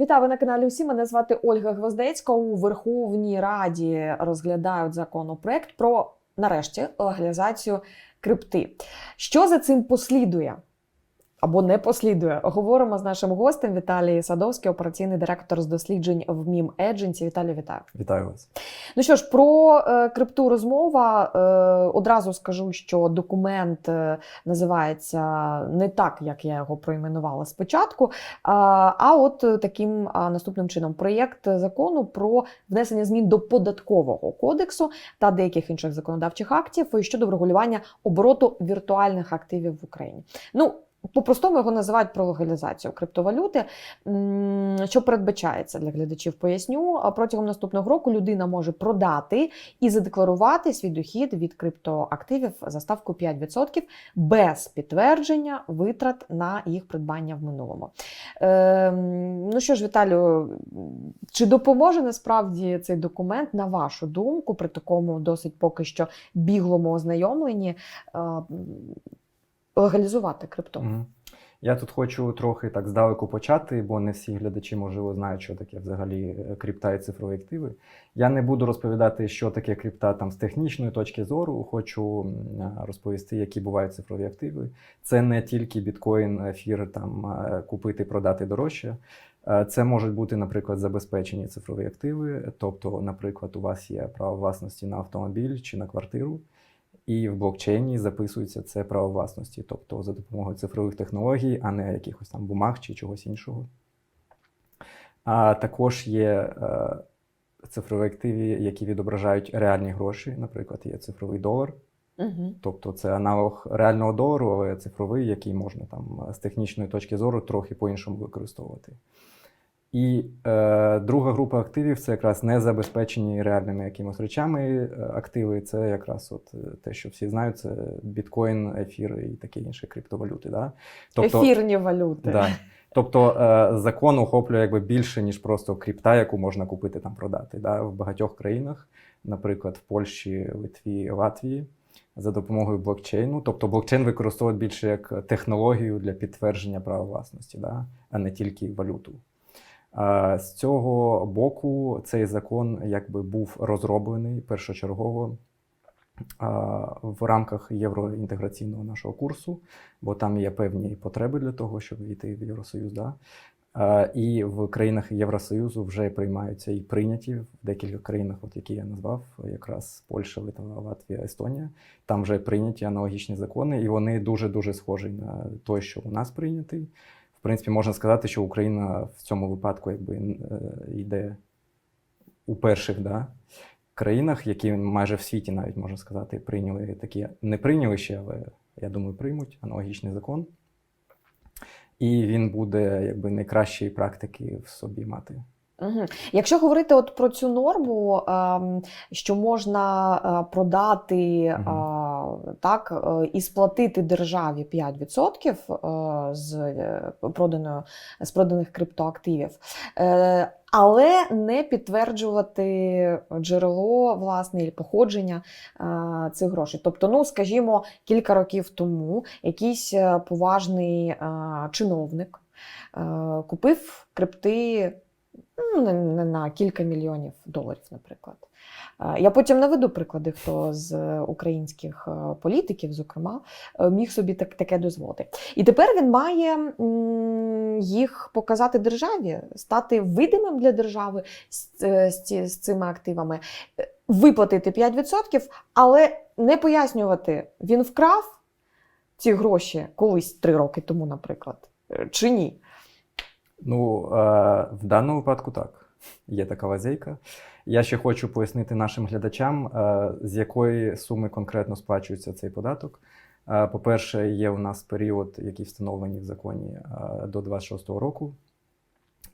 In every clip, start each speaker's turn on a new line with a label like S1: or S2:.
S1: Вітаю ви на каналі. Усі мене звати Ольга Гвоздецька. У Верховній Раді розглядають законопроект про нарешті легалізацію крипти. Що за цим послідує? Або не послідує. Говоримо з нашим гостем Віталій Садовський, операційний директор з досліджень в МІМ Едженсі. Віталій, вітаю.
S2: Вітаю вас.
S1: Ну що ж, про е, крипту розмова. Е, одразу скажу, що документ е, називається не так, як я його проіменувала спочатку. А, от таким наступним чином: проєкт закону про внесення змін до податкового кодексу та деяких інших законодавчих актів щодо врегулювання обороту віртуальних активів в Україні. Ну, по-простому його називають про легалізацію криптовалюти. Що передбачається для глядачів? Поясню. Протягом наступного року людина може продати і задекларувати свій дохід від криптоактивів за ставку 5% без підтвердження витрат на їх придбання в минулому. Ем, ну що ж, Віталію, чи допоможе насправді цей документ, на вашу думку, при такому досить поки що біглому ознайомленні е, легалізувати крипту?
S2: Мгм. Я тут хочу трохи так здалеку почати, бо не всі глядачі, можливо, знають, що таке взагалі е, крипта і цифрові активи. Я не буду розповідати, що таке крипта там з технічної точки зору. Хочу розповісти, які бувають цифрові активи. Це не тільки біткоін, ефір, там е, купити, продати дорожче. Е, Це можуть бути, наприклад, забезпечені цифрові активи. Тобто, наприклад, у вас є право власності на автомобіль чи на квартиру. І в блокчейні записується це право власності, тобто за допомогою цифрових технологій, а не якихось там бумаг чи чогось іншого. А також є е, цифрові активи, які відображають реальні гроші. Наприклад, є цифровий долар,
S1: Угу.
S2: тобто це аналог реального долару, але цифровий, який можна там з технічної точки зору трохи по-іншому використовувати. І е, друга група активів це якраз не забезпечені реальними якимось речами е, активи. Це якраз от е, те, що всі знають, це біткоін, ефір і таке інше криптовалюти. Да?
S1: Ефірні валюти.
S2: Да. Тобто е, закон охоплює якби більше, ніж просто крипта, яку можна купити там продати. Да? В багатьох країнах, наприклад, в Польщі, Литві, Латвії, за допомогою блокчейну. Тобто блокчейн використовують більше як технологію для підтвердження права власності, да? а не тільки валюту. А З цього боку цей закон якби був розроблений першочергово в рамках євроінтеграційного нашого курсу, бо там є певні потреби для того, щоб війти в Євросоюз. Да? І в країнах Євросоюзу вже приймаються і прийняті в декількох країнах, от які я назвав, якраз Польща, Литва, Латвія, Естонія. Там вже прийняті аналогічні закони, і вони дуже дуже схожі на той, що у нас прийнятий. В принципі, можна сказати, що Україна в цьому випадку якби е, йде у перших да, країнах, які майже в світі навіть можна сказати, прийняли такі, не прийняли ще, але я думаю, приймуть аналогічний закон. І він буде якби найкращої практики в собі мати.
S1: Угу. Якщо говорити от про цю норму, ем, що можна е, продати
S2: Мгм.
S1: Е, так е, і сплатити державі 5% е, з проданої з проданих криптоактивів, але не підтверджувати джерело власне і походження е, цих грошей. Тобто, ну скажімо, кілька років тому якийсь поважний е, чиновник е, купив крипти на, на, на кілька мільйонів доларів, наприклад. Е, Я потім наведу приклади, хто з українських е, політиків, зокрема, е, міг собі так, таке дозволити. І тепер він має їх показати державі, стати видимим для держави з, з, з цими активами, виплатити 5%, але не пояснювати, він вкрав ці гроші колись три роки тому, наприклад, чи ні.
S2: Ну, е, в даному випадку так. Є така лазейка. Я ще хочу пояснити нашим глядачам, е, з якої суми конкретно сплачується цей податок. Е, По-перше, є у нас період, який встановлений в законі до 26-го року,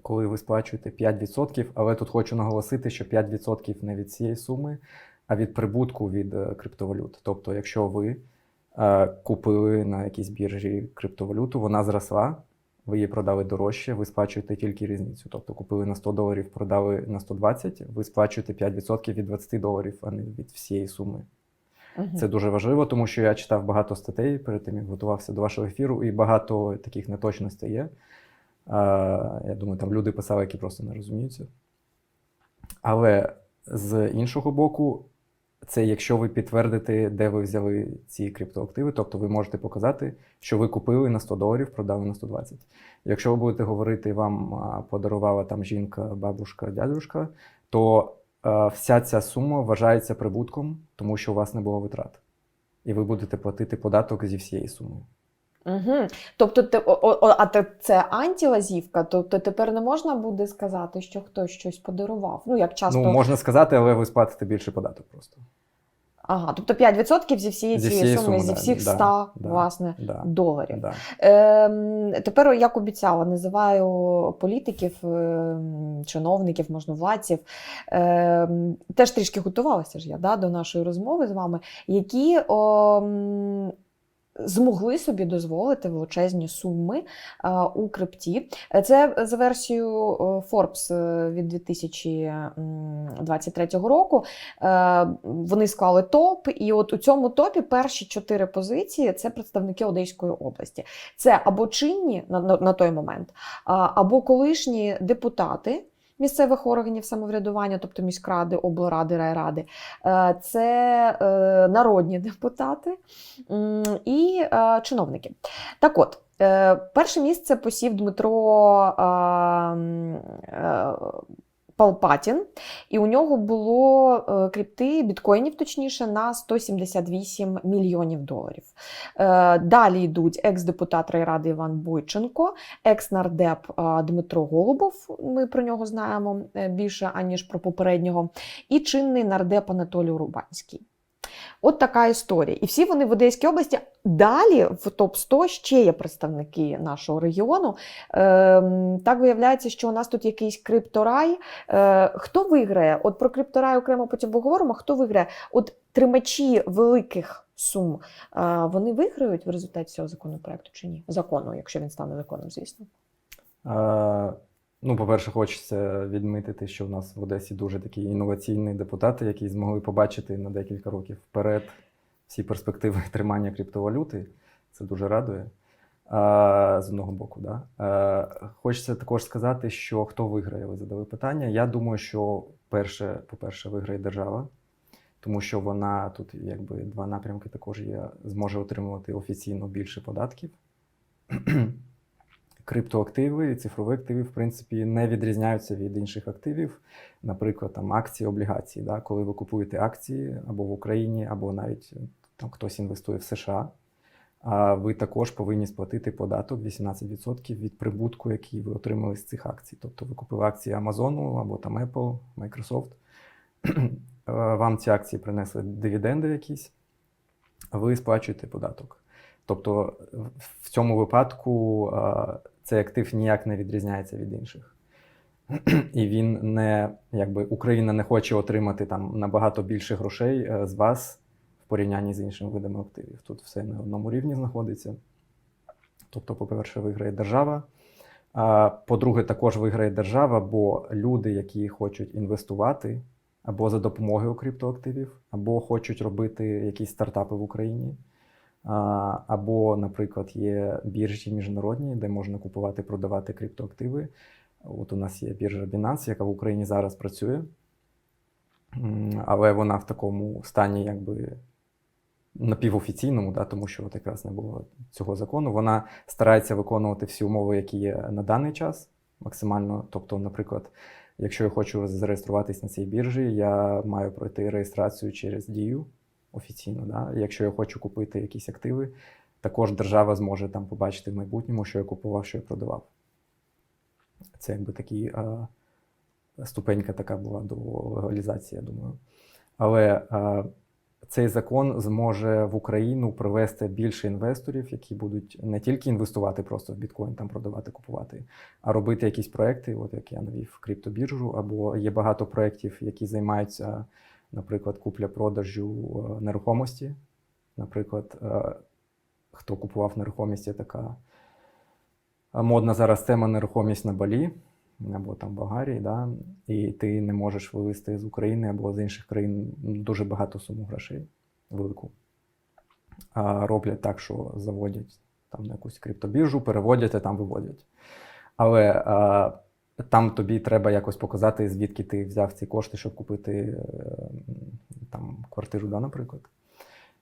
S2: коли ви сплачуєте 5%, але тут хочу наголосити, що 5% не від цієї суми, а від прибутку від криптовалют. Тобто, якщо ви купили на якійсь біржі криптовалюту, вона зросла, ви її продали дорожче, ви сплачуєте тільки різницю. Тобто купили на 100 доларів, продали на 120, ви сплачуєте 5% від 20 доларів, а не від всієї суми. Це дуже важливо, тому що я читав багато статей перед тим, як готувався до вашого ефіру, і багато таких неточностей є. Я думаю, там люди писали, які просто не розуміються. Але з іншого боку, це якщо ви підтвердите, де ви взяли ці криптоактиви, тобто ви можете показати, що ви купили на 100 доларів, продали на 120. Якщо ви будете говорити, вам подарувала там жінка, бабушка, дядюшка, то е, вся ця сума вважається прибутком, тому що у вас не було витрат. І ви будете платити податок зі всієї суми.
S1: Угу. Тобто, те, о, о, о, а те, це антилазівка, тобто тепер не можна буде сказати, що хтось щось подарував. Ну, як часто.
S2: Ну, можна сказати, але ви сплатите більше податок просто.
S1: Ага, тобто 5% зі всієї
S2: Зі
S1: цієї суми,
S2: суми,
S1: зі всіх
S2: да,
S1: 100
S2: да,
S1: власне,
S2: Да,
S1: доларів.
S2: да.
S1: Ем, тепер, як обіцяла, називаю політиків, ем, чиновників, можновладців. Ем, теж трішки готувалася ж я да, до нашої розмови з вами, які ем, змогли собі дозволити величезні суми е, у крипті. Це за версією е, Forbes е, від 2023 року. Вони склали топ, і от у цьому топі перші чотири позиції це представники Одеської області. Це або чинні на той момент, або колишні депутати. Місцевих органів самоврядування, тобто міськради, облради, райради, Е, це е, народні депутати і е, чиновники. Так от, перше місце посів Дмитро Палпатін, і у нього було е, крипти біткоїнів, точніше, на 178 мільйонів доларів. Е, Далі йдуть екс-депутат райради Іван Бойченко, екс-нардеп е, Дмитро Голубов. Ми про нього знаємо більше аніж про попереднього, і чинний нардеп Анатолій Рубанський. От така історія. І всі вони в Одеській області. Далі в топ-100 ще є представники нашого регіону. Ем, так виявляється, що у нас тут якийсь крипторай. Е, хто виграє? От про крипторай окремо потім поговоримо. Хто виграє? От тримачі великих сум е, вони виграють в результаті цього законопроекту чи ні? Закону, якщо він стане законом, звісно.
S2: Ну, по-перше, хочеться відмітити, що в нас в Одесі дуже такі інноваційні депутати, які змогли побачити на декілька років вперед всі перспективи тримання криптовалюти. Це дуже радує. А, з одного боку, да. Е, хочеться також сказати, що хто виграє, ви задали питання. Я думаю, що перше, по-перше, виграє держава, тому що вона тут, якби два напрямки також є, зможе отримувати офіційно більше податків. Криптоактиви і цифрові активи, в принципі, не відрізняються від інших активів, наприклад, там акції, облігації. Да? Коли ви купуєте акції або в Україні, або навіть там хтось інвестує в США, а ви також повинні сплатити податок 18% від прибутку, який ви отримали з цих акцій. Тобто ви купили акції Амазону або там Apple, Microsoft. Е, Вам ці акції принесли дивіденди якісь, ви сплачуєте податок. Тобто в цьому випадку е, цей актив ніяк не відрізняється від інших. І він не, якби Україна не хоче отримати там набагато більше грошей е, з вас в порівнянні з іншими видами активів. Тут все на одному рівні знаходиться. Тобто, по-перше, виграє держава. По-друге, також виграє держава, бо люди, які хочуть інвестувати або за допомогою криптоактивів, або хочуть робити якісь стартапи в Україні. Або, наприклад, є біржі міжнародні, де можна купувати, продавати криптоактиви. От у нас є біржа Binance, яка в Україні зараз працює, але вона в такому стані, якби напівофіційному, да, тому що от якраз не було цього закону. Вона старається виконувати всі умови, які є на даний час, максимально. Тобто, наприклад, якщо я хочу зареєструватись на цій біржі, я маю пройти реєстрацію через дію офіційно. Да? Якщо я хочу купити якісь активи, також держава зможе там побачити в майбутньому, що я купував, що я продавав. Це якби такі а, ступенька така була до легалізації, я думаю. Але а, цей закон зможе в Україну привести більше інвесторів, які будуть не тільки інвестувати просто в біткоін, там продавати, купувати, а робити якісь проекти, от як я навів криптобіржу, або є багато проєктів, які займаються наприклад, купля-продажу е, нерухомості. Наприклад, е, хто купував нерухомість, є така модна зараз тема нерухомість на Балі або там в Болгарії, да? і ти не можеш вивезти з України або з інших країн дуже багато суму грошей велику. А роблять так, що заводять там на якусь криптобіржу, переводять, а там виводять. Але е, там тобі треба якось показати, звідки ти взяв ці кошти, щоб купити е, там, квартиру, да, наприклад.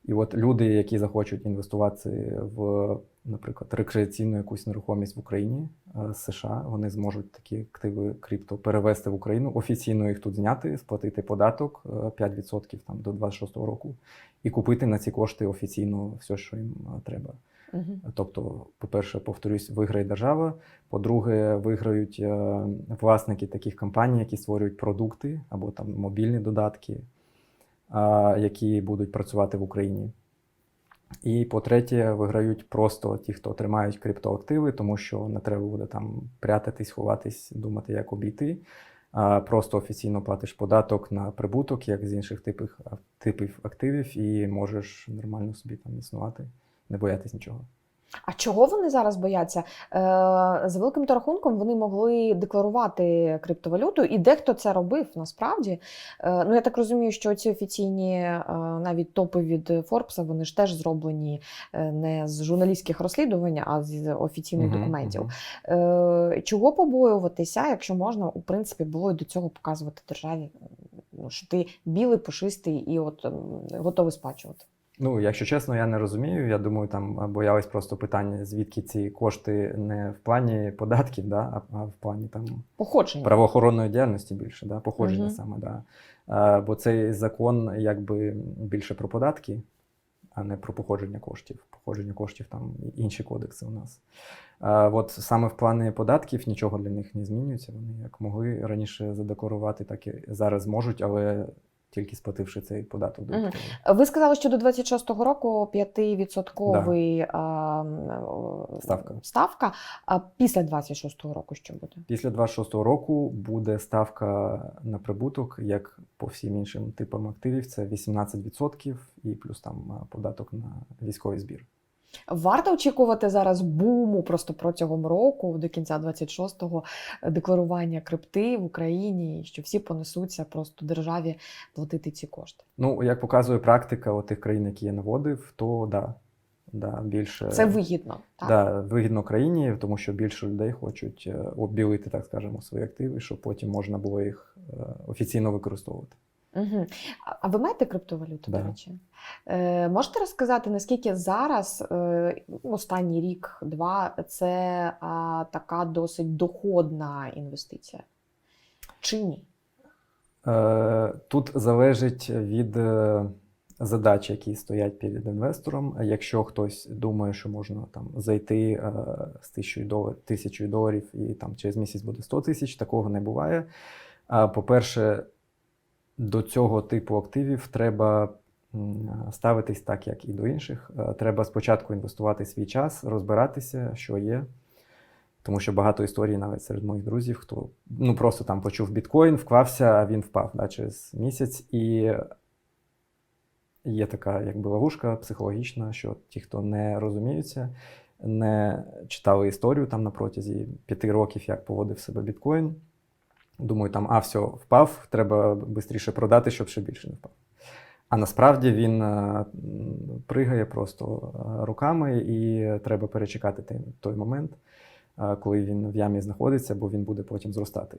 S2: І от люди, які захочуть інвестувати в, наприклад, рекреаційну якусь нерухомість в Україні е, з США, вони зможуть такі активи крипто перевести в Україну, офіційно їх тут зняти, сплатити податок е, 5% там, до 26-го року і купити на ці кошти офіційно все, що їм е, треба.
S1: Мгм.
S2: Тобто, по-перше, повторюсь, виграє держава. По-друге, виграють е, власники таких компаній, які створюють продукти або там мобільні додатки, які будуть працювати в Україні. І по-третє, виграють просто ті, хто тримають криптоактиви, тому що не треба буде там прятатись, ховатись, думати, як обійти. А просто офіційно платиш податок на прибуток, як з інших типів, типів активів, і можеш нормально собі там існувати, не боятись нічого.
S1: А чого вони зараз бояться? Е, за великим то рахунком вони могли декларувати криптовалюту, і дехто це робив насправді. Е, ну я так розумію, що ці офіційні е, навіть топи від Форбса вони ж теж зроблені е, не з журналістських розслідувань, а з офіційних
S2: Мгм,
S1: документів. Е, чого побоюватися, якщо можна, у принципі, було і до цього показувати державі, ну, що ти білий, пушистий і от готовий сплачувати.
S2: Ну, якщо чесно, я не розумію. Я думаю, там боялись просто питання, звідки ці кошти не в плані податків, да, а в плані там
S1: Походження.
S2: правоохоронної діяльності більше, да, походження
S1: Мгм.
S2: саме. Да. А, бо цей закон якби більше про податки, а не про походження коштів. Походження коштів там інші кодекси у нас. А, от саме в плані податків нічого для них не змінюється. Вони як могли раніше задекларувати, так і зараз можуть, але тільки сплативши цей податок Угу.
S1: Ви сказали, що до 26-го року 5%
S2: Ставка.
S1: ставка. А після 26-го року що буде?
S2: Після 26-го року буде ставка на прибуток, як по всім іншим типам активів, це 18% і плюс там податок на військовий збір.
S1: Варто очікувати зараз буму просто протягом року, до кінця 26-го, декларування крипти в Україні, що всі понесуться просто державі платити ці кошти.
S2: Ну, як показує практика тих країн, які я наводив, то да, да більше
S1: Це вигідно. Так?
S2: да, вигідно країні, тому що більше людей хочуть е, обілити, так скажемо, свої активи, щоб потім можна було їх е, офіційно використовувати.
S1: Угу. А ви маєте криптовалюту,
S2: Да.
S1: до речі? Е, можете розказати, наскільки зараз, е, останній рік-два, це а, така досить доходна інвестиція? Чи ні?
S2: Е, Тут залежить від е, задач, які стоять перед інвестором. Якщо хтось думає, що можна там зайти е, з тисячою доларів, тисячою доларів і там через місяць буде 100 тисяч, такого не буває. По-перше, до цього типу активів треба ставитись так, як і до інших. Е, Треба спочатку інвестувати свій час, розбиратися, що є. Тому що багато історій навіть серед моїх друзів, хто ну просто там почув біткоін, вклався, а він впав да, через місяць. І є така якби ловушка психологічна, що ті, хто не розуміються, не читали історію там на протязі п'яти років, як поводив себе біткоін. Думаю, там, а все, впав, треба швидше продати, щоб ще більше не впав. А насправді він е, пригає просто е, руками, і треба перечекати той, той момент, е, коли він в ямі знаходиться, бо він буде потім зростати.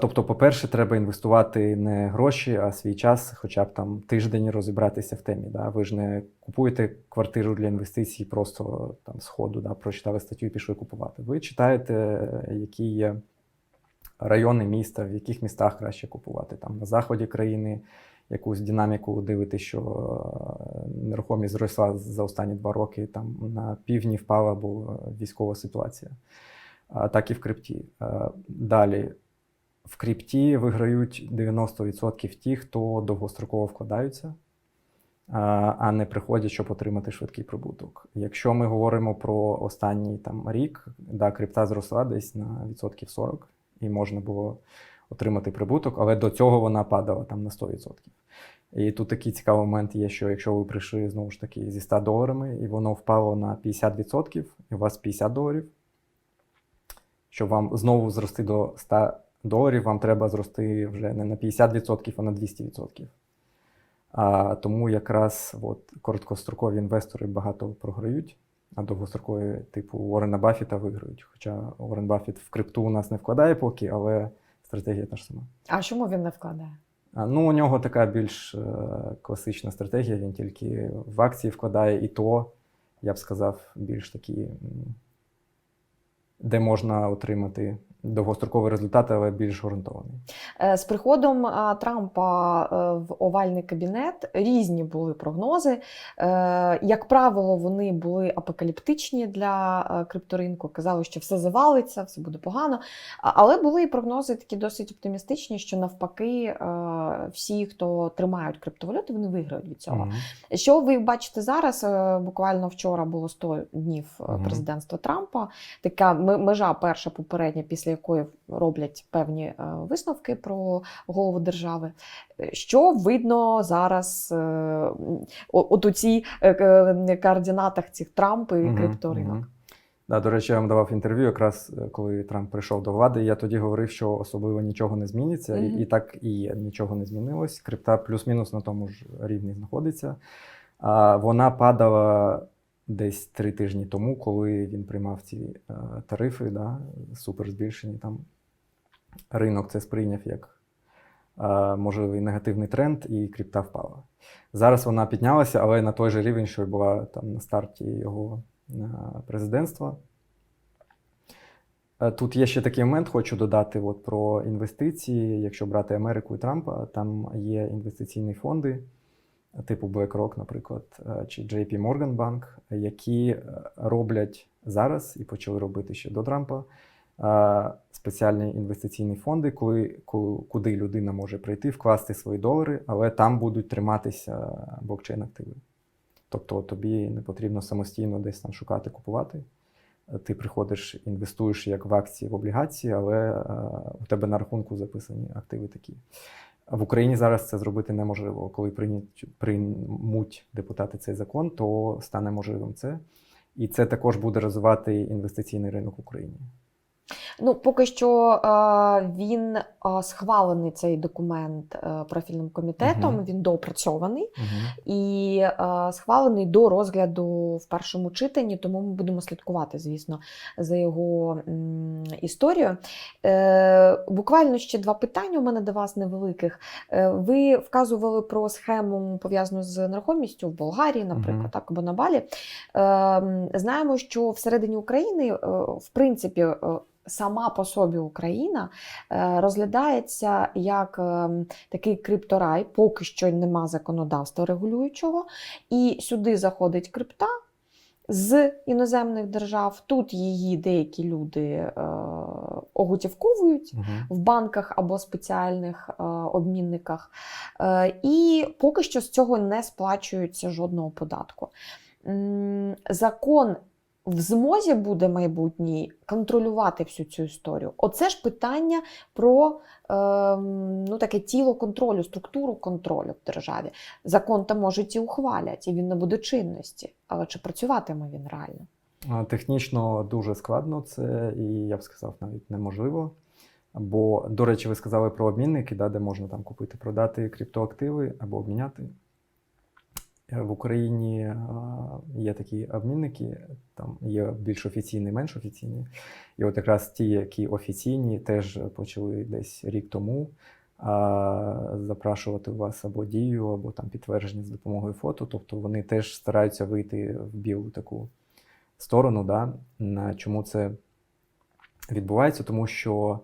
S2: Тобто, по-перше, треба інвестувати не гроші, а свій час, хоча б там тиждень розібратися в темі. Да? Ви ж не купуєте квартиру для інвестицій просто там з ходу, да? прочитали статтю і пішли купувати. Ви читаєте, які є райони міста, в яких містах краще купувати. Там на заході країни якусь динаміку дивити, що е, нерухомість зросла за останні два роки, там на півдні впала, бо військова ситуація. А, Так і в крипті. Е, Далі. В крипті виграють 90% ті, хто довгостроково вкладаються, а а не приходять, щоб отримати швидкий прибуток. Якщо ми говоримо про останній там рік, да, крипта зросла десь на відсотків 40, і можна було отримати прибуток, але до цього вона падала там на 100%. І тут такий цікавий момент є, що якщо ви прийшли знову ж таки зі 100 доларами, і воно впало на 50%, і у вас 50 доларів, щоб вам знову зрости до 100 доларів, вам треба зрости вже не на 50%, а на 200%. А, тому якраз от, короткострокові інвестори багато програють, а довгострокові, типу Уоррена Баффіта, виграють. Хоча Уоррен Баффіт в крипту у нас не вкладає поки, але стратегія та ж сама.
S1: А чому він не вкладає?
S2: А, Ну, у нього така більш е, класична стратегія, він тільки в акції вкладає, і то, я б сказав, більш такі, де можна отримати довгостроковий результат, але більш ґрунтований.
S1: Е, З приходом Трампа е, в овальний кабінет різні були прогнози. Е, Як правило, вони були апокаліптичні для е, крипторинку. Казали, що все завалиться, все буде погано. Але були і прогнози такі досить оптимістичні, що навпаки, е, всі, хто тримають криптовалюти, вони виграють від цього.
S2: Мгм.
S1: Що ви бачите зараз? Е, Буквально вчора було 100 днів е,
S2: Мгм.
S1: президентства Трампа. Така межа перша попередня, після якої роблять певні е, висновки про голову держави. Е, Що видно зараз е, от у цій координатах цих Трамп і
S2: Мгм,
S1: крипторинок?
S2: мгм. Да, до речі, я вам давав інтерв'ю, якраз коли Трамп прийшов до влади. Я тоді говорив, що особливо нічого не зміниться, і, і так і. Нічого не змінилось. Крипта плюс-мінус на тому ж рівні знаходиться. А вона падала десь три тижні тому, коли він приймав ці е, тарифи, да, супер збільшені. Там ринок це сприйняв як е, можливий негативний тренд, і крипта впала. Зараз вона піднялася, але на той же рівень, що й була там на старті його е, президентства. Тут є ще такий момент, хочу додати от про інвестиції. Якщо брати Америку і Трампа, там є інвестиційні фонди, типу BlackRock, наприклад, е, чи JP Morgan Bank, які е, роблять зараз і почали робити ще до Трампа е, спеціальні інвестиційні фонди, коли, куди людина може прийти, вкласти свої долари, але там будуть триматися блокчейн-активи. Тобто тобі не потрібно самостійно десь там шукати, купувати. Ти приходиш, інвестуєш як в акції, в облігації, але у тебе на рахунку записані активи такі. В Україні зараз це зробити неможливо. Коли приймуть депутати цей закон, то стане можливим це. І це також буде розвивати інвестиційний ринок в Україні.
S1: Ну, поки що е, він е, схвалений цей документ е, профільним комітетом,
S2: Мгм.
S1: він доопрацьований.
S2: Угу.
S1: і е, схвалений до розгляду в першому читанні, тому ми будемо слідкувати, звісно, за його. Е, буквально ще два питання у мене до вас невеликих. Е, ви вказували про схему пов'язану з нерухомістю в Болгарії, наприклад,
S2: Мгм.
S1: так, або на Балі. Е, знаємо, що всередині України, в принципі, Сама по собі Україна е, розглядається як ем, такий крипторай, поки що нема законодавства регулюючого, і сюди заходить крипта з іноземних держав. Тут її деякі люди е, оготівковують
S2: Угу.
S1: в банках або спеціальних е, обмінниках, е, і поки що з цього не сплачується жодного податку. Закон в змозі буде майбутній контролювати всю цю історію. Оце ж питання про ем, ну, таке тіло контролю, структуру контролю в державі. Закон там можуть і ухвалять, і він не буде чинності. Але чи працюватиме він реально?
S2: Технічно дуже складно це, і я б сказав, навіть неможливо. Бо, до речі, ви сказали про обмінники, да, де можна там купити, продати криптоактиви або обміняти. В Україні є такі обмінники, там є більш офіційні, менш офіційні. І от якраз ті, які офіційні, теж почали десь рік тому а, запрашувати у вас або дію, або там підтвердження з допомогою фото. Тобто вони теж стараються вийти в білу таку сторону. Да? На чому це відбувається? Тому що,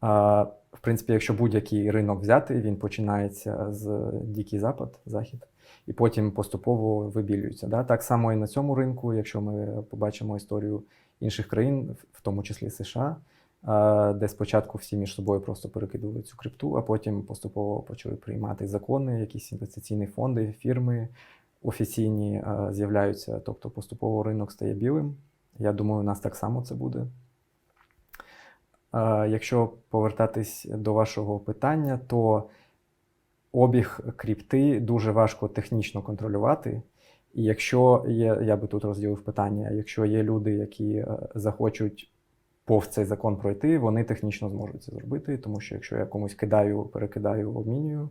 S2: а, в принципі, якщо будь-який ринок взяти, він починається з Дикий Запад, Захід, і потім поступово вибілюється. Да? Так само і на цьому ринку, якщо ми побачимо історію інших країн, в тому числі США, де спочатку всі між собою просто перекидували цю крипту, а потім поступово почали приймати закони, якісь інвестиційні фонди, фірми офіційні з'являються, тобто поступово ринок стає білим. Я думаю, у нас так само це буде. Якщо повертатись до вашого питання, то обіг крипти дуже важко технічно контролювати. І якщо є, я би тут розділив питання, якщо є люди, які е, захочуть повз цей закон пройти, вони технічно зможуть це зробити, тому що якщо я комусь кидаю, перекидаю, обмінюю,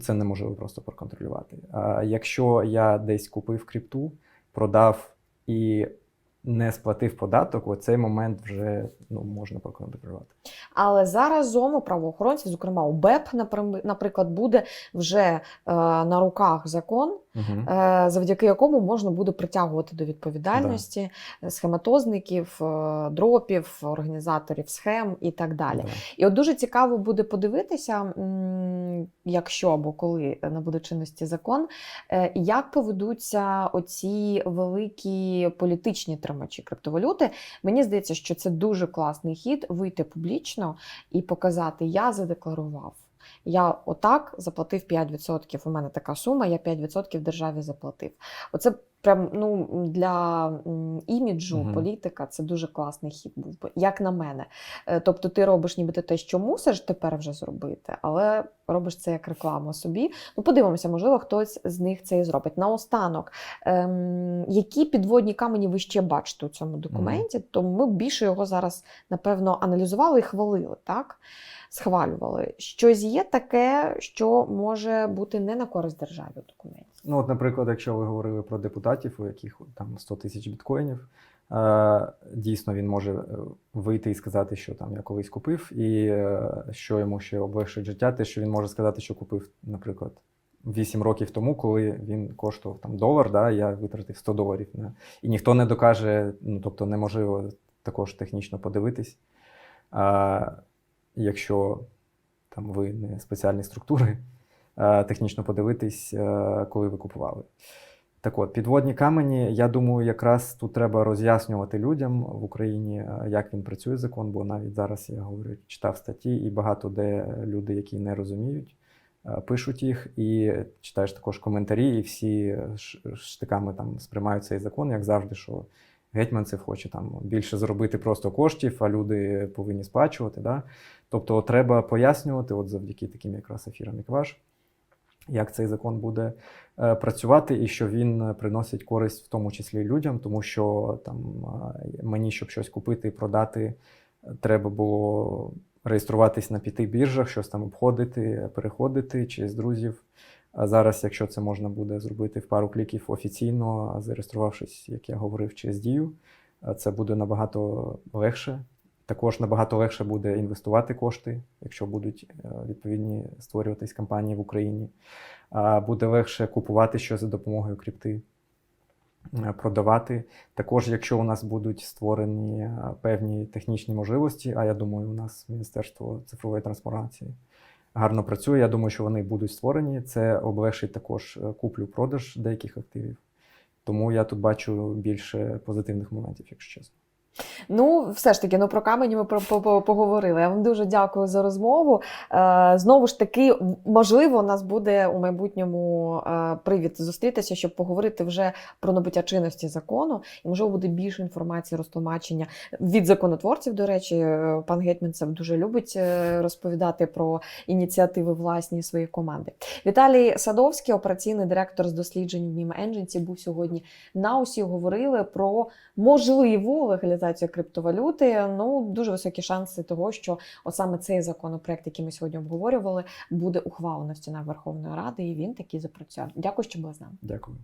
S2: це неможливо просто проконтролювати. А якщо я десь купив крипту, продав і не сплатив податок, у цей момент вже ну, можна проконтролювати.
S1: Але заразом у правоохоронців, зокрема у БЕП, наприклад, буде вже е, на руках закон,
S2: Угу.
S1: е, завдяки якому можна буде притягувати до відповідальності схематозників, е, дропів, організаторів схем і так далі. І от дуже цікаво буде подивитися, якщо або коли набуде чинності закон, е, як поведуться оці великі політичні тримачі криптовалюти. Мені здається, що це дуже класний хід вийти публічно і показати: я задекларував. Я отак заплатив 5%. У мене така сума, я 5% державі заплатив. Оце прям ну для іміджу
S2: Мгм.
S1: політика це дуже класний хід був би, як на мене. Е, Тобто ти робиш нібито те, що мусиш тепер вже зробити, але робиш це як рекламу собі. Ну, подивимося, можливо, хтось з них це і зробить. Наостанок, ем, які підводні камені ви ще бачите у цьому документі, то ми більше його зараз, напевно, аналізували і хвалили, так? Схвалювали. Щось є таке, що може бути не на користь державі у документі.
S2: Ну, от, наприклад, якщо ви говорили про депутатів, у яких там 100 тисяч біткоїнів, е, дійсно він може е, вийти і сказати, що там я колись купив, і е, що йому ще облегшить життя, те, що він може сказати, що купив, наприклад, 8 років тому, коли він коштував там долар, да, я витратив 100 доларів. На... І ніхто не докаже, ну тобто неможливо також технічно подивитись. А, якщо там ви не спеціальні структури, е, технічно подивитись, е, коли ви купували. Так от, підводні камені, я думаю, якраз тут треба роз'яснювати людям в Україні, е, як він працює закон, бо навіть зараз я говорю, читав статті, і багато де люди, які не розуміють, е, пишуть їх, і читаєш також коментарі, і всі штиками там сприймають цей закон, як завжди, що гетьманцев хоче там більше заробити просто коштів, а люди повинні сплачувати. Да? Тобто треба пояснювати, от завдяки таким якраз ефірам, як ваш, як цей закон буде е, працювати, і що він е, приносить користь в тому числі людям, тому що там е, мені, щоб щось купити і продати, треба було реєструватись на п'яти біржах, щось там обходити, переходити через друзів. А зараз, якщо це можна буде зробити в пару кліків офіційно, зареєструвавшись, як я говорив, через дію, це буде набагато легше. Також набагато легше буде інвестувати кошти, якщо будуть е, відповідні створюватись компанії в Україні. Буде легше купувати щось за допомогою крипти, е, продавати. Також, якщо у нас будуть створені е, певні технічні можливості, а я думаю, у нас Міністерство цифрової трансформації гарно працює. Я думаю, що вони будуть створені. Це облегшить також куплю-продаж деяких активів. Тому я тут бачу більше позитивних моментів, якщо чесно.
S1: Ну, все ж таки, ну про камені ми поговорили. Я вам дуже дякую за розмову. Е, знову ж таки, можливо, у нас буде у майбутньому е, привід зустрітися, щоб поговорити вже про набуття чинності закону. І можливо буде більше інформації, розтлумачення від законотворців. До речі, Е, пан Гетьманцев дуже любить розповідати про ініціативи власні своєї команди. Віталій Садовський, операційний директор з досліджень в Ендженсі, був сьогодні на усі говорили про можливу легалізацію криптовалюти. Ну дуже високі шанси того, що от саме цей законопроект, який ми сьогодні обговорювали, буде ухвалено в стінах Верховної Ради, і він таки запрацює. Дякую, що були з нами.
S2: Дякую.